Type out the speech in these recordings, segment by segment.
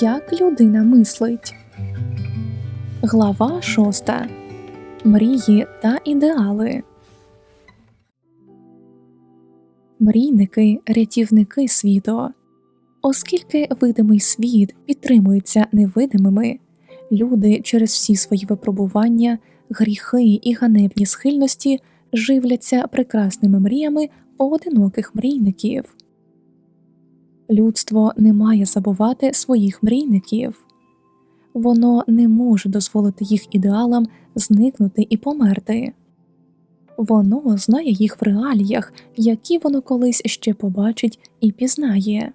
Як людина мислить. Глава 6. Мрії та ідеали. Мрійники рятівники світу. Оскільки видимий світ підтримується невидимими, люди через всі свої випробування, гріхи і ганебні схильності живляться прекрасними мріями поодиноких мрійників. Людство не має забувати своїх мрійників, воно не може дозволити їх ідеалам зникнути і померти. Воно знає їх в реаліях, які воно колись ще побачить і пізнає.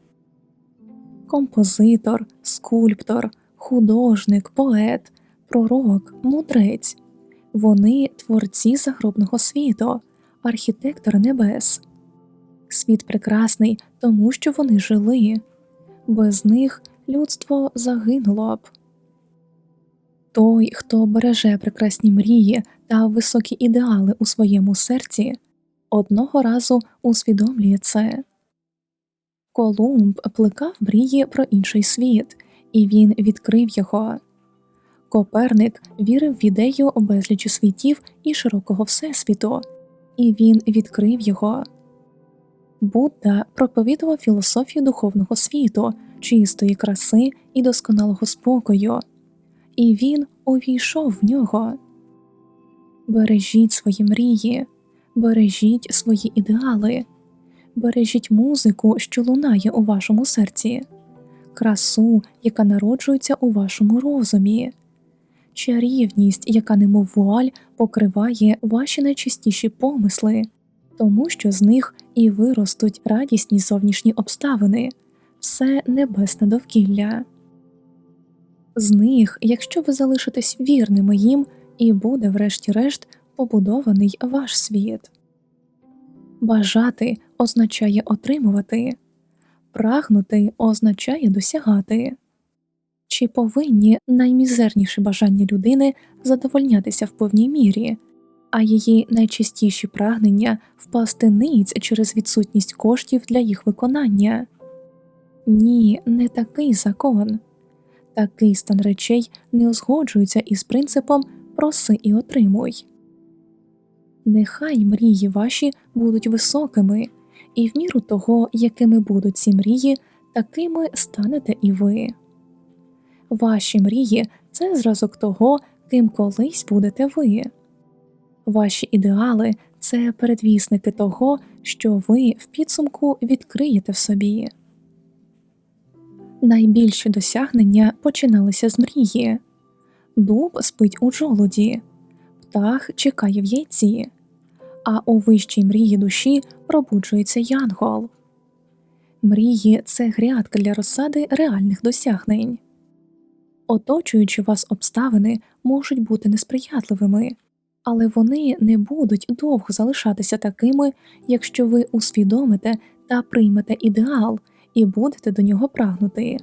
Композитор, скульптор, художник, поет, пророк, мудрець вони творці загробного світу, архітектори небес. Світ прекрасний, тому що вони жили, без них людство загинуло б. Той, хто береже прекрасні мрії та високі ідеали у своєму серці, одного разу усвідомлює це. Колумб плекав мрії про інший світ, і він відкрив його. Коперник вірив в ідею безлічі світів і широкого всесвіту, і він відкрив його. Будда проповідував філософію духовного світу, чистої краси і досконалого спокою, і він увійшов в нього. Бережіть свої мрії, бережіть свої ідеали, бережіть музику, що лунає у вашому серці, красу, яка народжується у вашому розумі, чарівність, яка немов вуаль покриває ваші найчистіші помисли тому що з них і виростуть радісні зовнішні обставини, все небесне довкілля. З них, якщо ви залишитесь вірними їм, і буде, врешті-решт, побудований ваш світ. Бажати означає отримувати, прагнути означає досягати. Чи повинні наймізерніші бажання людини задовольнятися в повній мірі? А її найчастіші прагнення впасти ниць через відсутність коштів для їх виконання. Ні, не такий закон. Такий стан речей не узгоджується із принципом проси і отримуй. Нехай мрії ваші будуть високими, і в міру того, якими будуть ці мрії, такими станете і ви. Ваші мрії це зразок того, ким колись будете ви. Ваші ідеали це передвісники того, що ви в підсумку відкриєте в собі. Найбільші досягнення починалися з мрії дуб спить у жолуді, птах чекає в яйці, а у вищій мрії душі пробуджується янгол. Мрії це грядка для розсади реальних досягнень. Оточуючи вас обставини можуть бути несприятливими але вони не будуть довго залишатися такими, якщо ви усвідомите та приймете ідеал і будете до нього прагнути.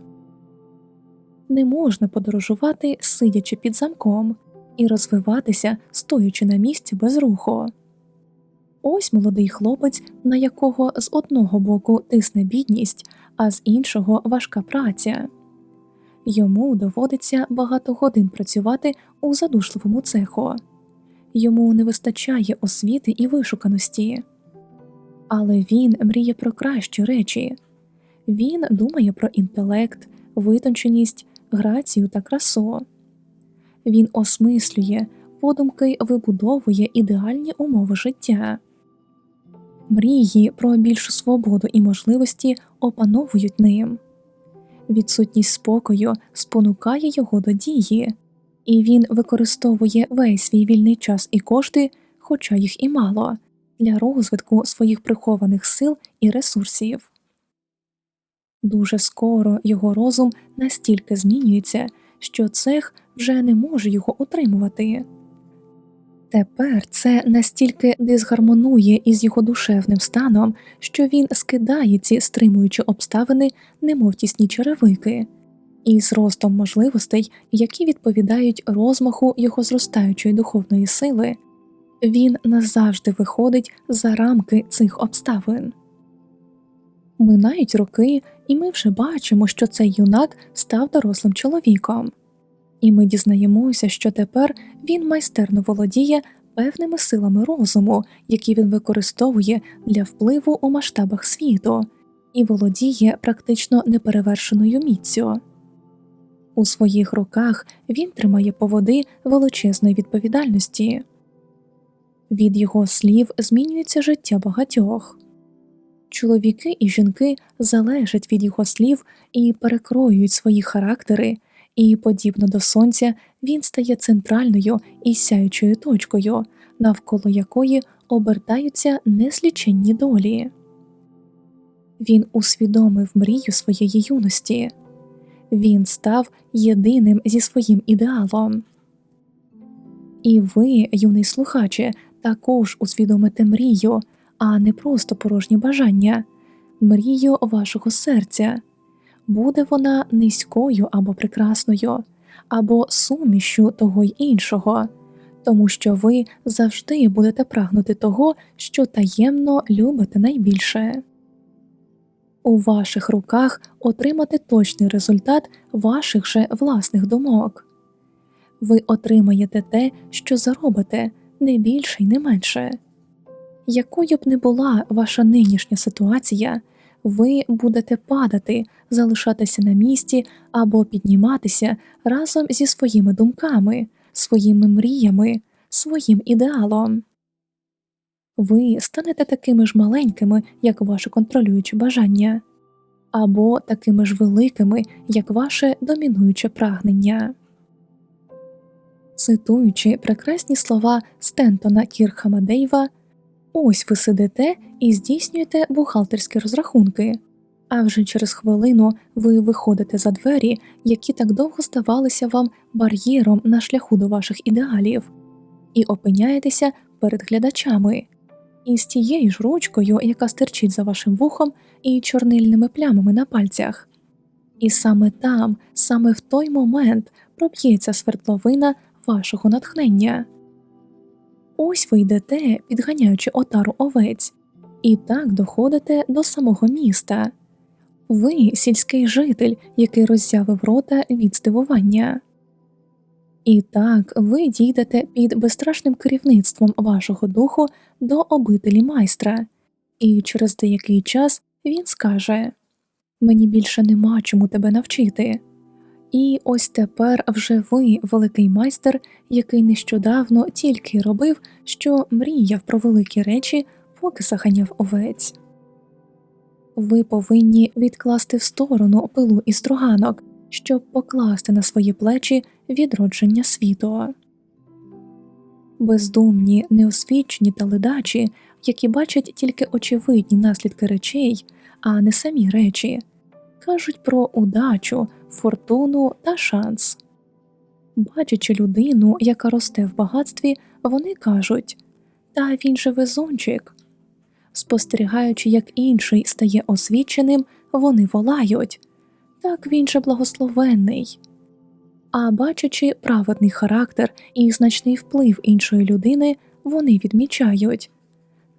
Не можна подорожувати, сидячи під замком, і розвиватися, стоячи на місці без руху. Ось молодий хлопець, на якого з одного боку тисне бідність, а з іншого важка праця. Йому доводиться багато годин працювати у задушливому цеху йому не вистачає освіти і вишуканості, але він мріє про кращі речі, він думає про інтелект, витонченість, грацію та красу, він осмислює, подумки вибудовує ідеальні умови життя. Мрії про більшу свободу і можливості опановують ним, відсутність спокою спонукає його до дії і він використовує весь свій вільний час і кошти, хоча їх і мало, для розвитку своїх прихованих сил і ресурсів. Дуже скоро його розум настільки змінюється, що цех вже не може його утримувати. Тепер це настільки дисгармонує із його душевним станом, що він скидає ці стримуючі обставини, немов тісні черевики, і зростом можливостей, які відповідають розмаху його зростаючої духовної сили, він назавжди виходить за рамки цих обставин. Минають роки, і ми вже бачимо, що цей юнак став дорослим чоловіком. І ми дізнаємося, що тепер він майстерно володіє певними силами розуму, які він використовує для впливу у масштабах світу, і володіє практично неперевершеною міцю. У своїх руках він тримає поводи величезної відповідальності. Від його слів змінюється життя багатьох. Чоловіки і жінки залежать від його слів і перекроюють свої характери, і, подібно до сонця, він стає центральною і сяючою точкою, навколо якої обертаються несліченні долі. Він усвідомив мрію своєї юності, він став єдиним зі своїм ідеалом. І ви, юний слухаче, також усвідомите мрію, а не просто порожні бажання, мрію вашого серця. Буде вона низькою або прекрасною, або сумішю того й іншого, тому що ви завжди будете прагнути того, що таємно любите найбільше. У ваших руках отримати точний результат ваших же власних думок. Ви отримаєте те, що заробите, не більше й не менше. Якою б не була ваша нинішня ситуація, ви будете падати, залишатися на місці або підніматися разом зі своїми думками, своїми мріями, своїм ідеалом. Ви станете такими ж маленькими, як ваше контролююче бажання, або такими ж великими, як ваше домінуюче прагнення. Цитуючи прекрасні слова Стентона Кірхамадейва, ось ви сидите і здійснюєте бухгалтерські розрахунки, а вже через хвилину ви виходите за двері, які так довго здавалися вам бар'єром на шляху до ваших ідеалів, і опиняєтеся перед глядачами, і з тією ж ручкою, яка стирчить за вашим вухом, і чорнильними плямами на пальцях. І саме там, саме в той момент проб'ється свердловина вашого натхнення. Ось ви йдете, підганяючи отару овець, і так доходите до самого міста. Ви сільський житель, який роззявив рота від здивування. І так ви дійдете під безстрашним керівництвом вашого духу до обителі майстра, і через деякий час він скаже Мені більше нема чому тебе навчити. І ось тепер вже ви, великий майстер, який нещодавно тільки робив, що мріяв про великі речі, поки заганяв овець. Ви повинні відкласти в сторону пилу і струганок, щоб покласти на свої плечі відродження світу. Бездумні, неосвічені та ледачі, які бачать тільки очевидні наслідки речей, а не самі речі, кажуть про удачу, фортуну та шанс. Бачачи людину, яка росте в багатстві, вони кажуть Та він же везунчик. Спостерігаючи, як інший стає освіченим, вони волають так він же благословенний. А бачачи праведний характер і значний вплив іншої людини, вони відмічають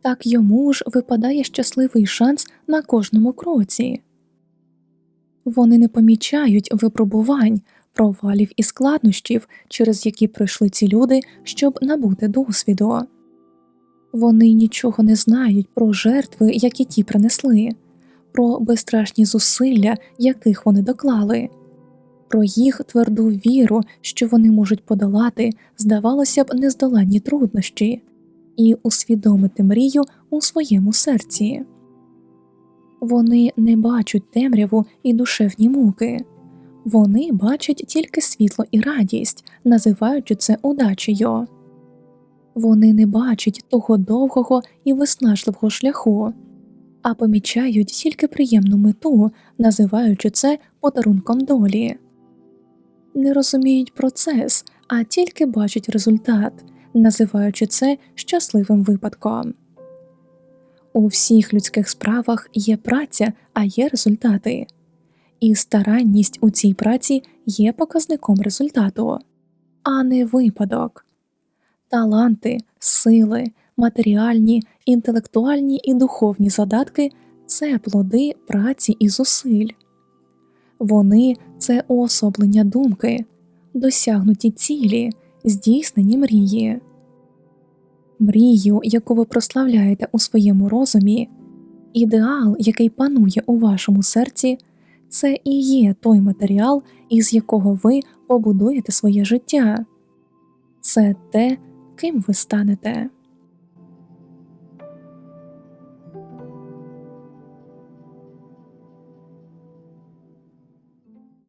так йому ж випадає щасливий шанс на кожному кроці. Вони не помічають випробувань, провалів і складнощів, через які пройшли ці люди, щоб набути досвіду. Вони нічого не знають про жертви, які ті принесли, про безстрашні зусилля, яких вони доклали, про їх тверду віру, що вони можуть подолати, здавалося б, нездоланні труднощі, і усвідомити мрію у своєму серці. Вони не бачать темряву і душевні муки, вони бачать тільки світло і радість, називаючи це удачею. Вони не бачать того довгого і виснажливого шляху, а помічають тільки приємну мету, називаючи це подарунком долі, не розуміють процес, а тільки бачать результат, називаючи це щасливим випадком. У всіх людських справах є праця, а є результати, і старанність у цій праці є показником результату, а не випадок. Таланти, сили, матеріальні, інтелектуальні і духовні задатки це плоди праці і зусиль. Вони це уособлення думки, досягнуті цілі, здійснені мрії. Мрію, яку ви прославляєте у своєму розумі, ідеал, який панує у вашому серці, це і є той матеріал, із якого ви побудуєте своє життя. Це те, ким ви станете.